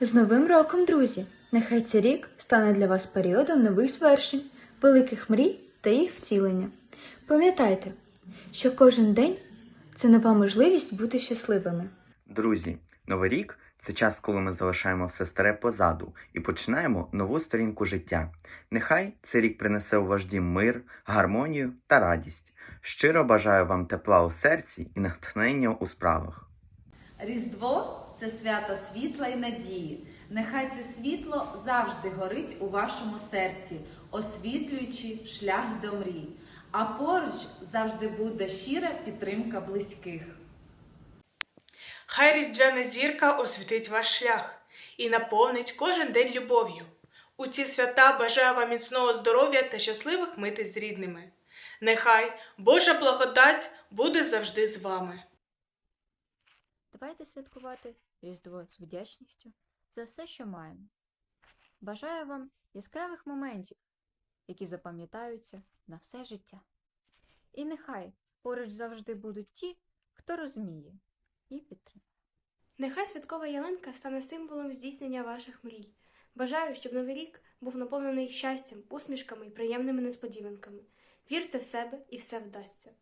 З Новим роком, друзі! Нехай цей рік стане для вас періодом нових звершень, великих мрій та їх втілення. Пам'ятайте, що кожен день це нова можливість бути щасливими. Друзі, Новий рік це час, коли ми залишаємо все старе позаду і починаємо нову сторінку життя. Нехай цей рік принесе у ваш дім мир, гармонію та радість. Щиро бажаю вам тепла у серці і натхнення у справах. Різдво це свято світла і надії. Нехай це світло завжди горить у вашому серці, освітлюючи шлях до мрій. А поруч завжди буде щира підтримка близьких. Хай різдвяна зірка освітить ваш шлях і наповнить кожен день любов'ю. У ці свята бажаю вам міцного здоров'я та щасливих мити з рідними. Нехай Божа благодать буде завжди з вами. Давайте святкувати Різдво з вдячністю за все, що маємо. Бажаю вам яскравих моментів, які запам'ятаються на все життя. І нехай поруч завжди будуть ті, хто розуміє і підтримує. Нехай святкова ялинка стане символом здійснення ваших мрій. Бажаю, щоб новий рік був наповнений щастям, усмішками і приємними несподіванками. Вірте в себе і все вдасться.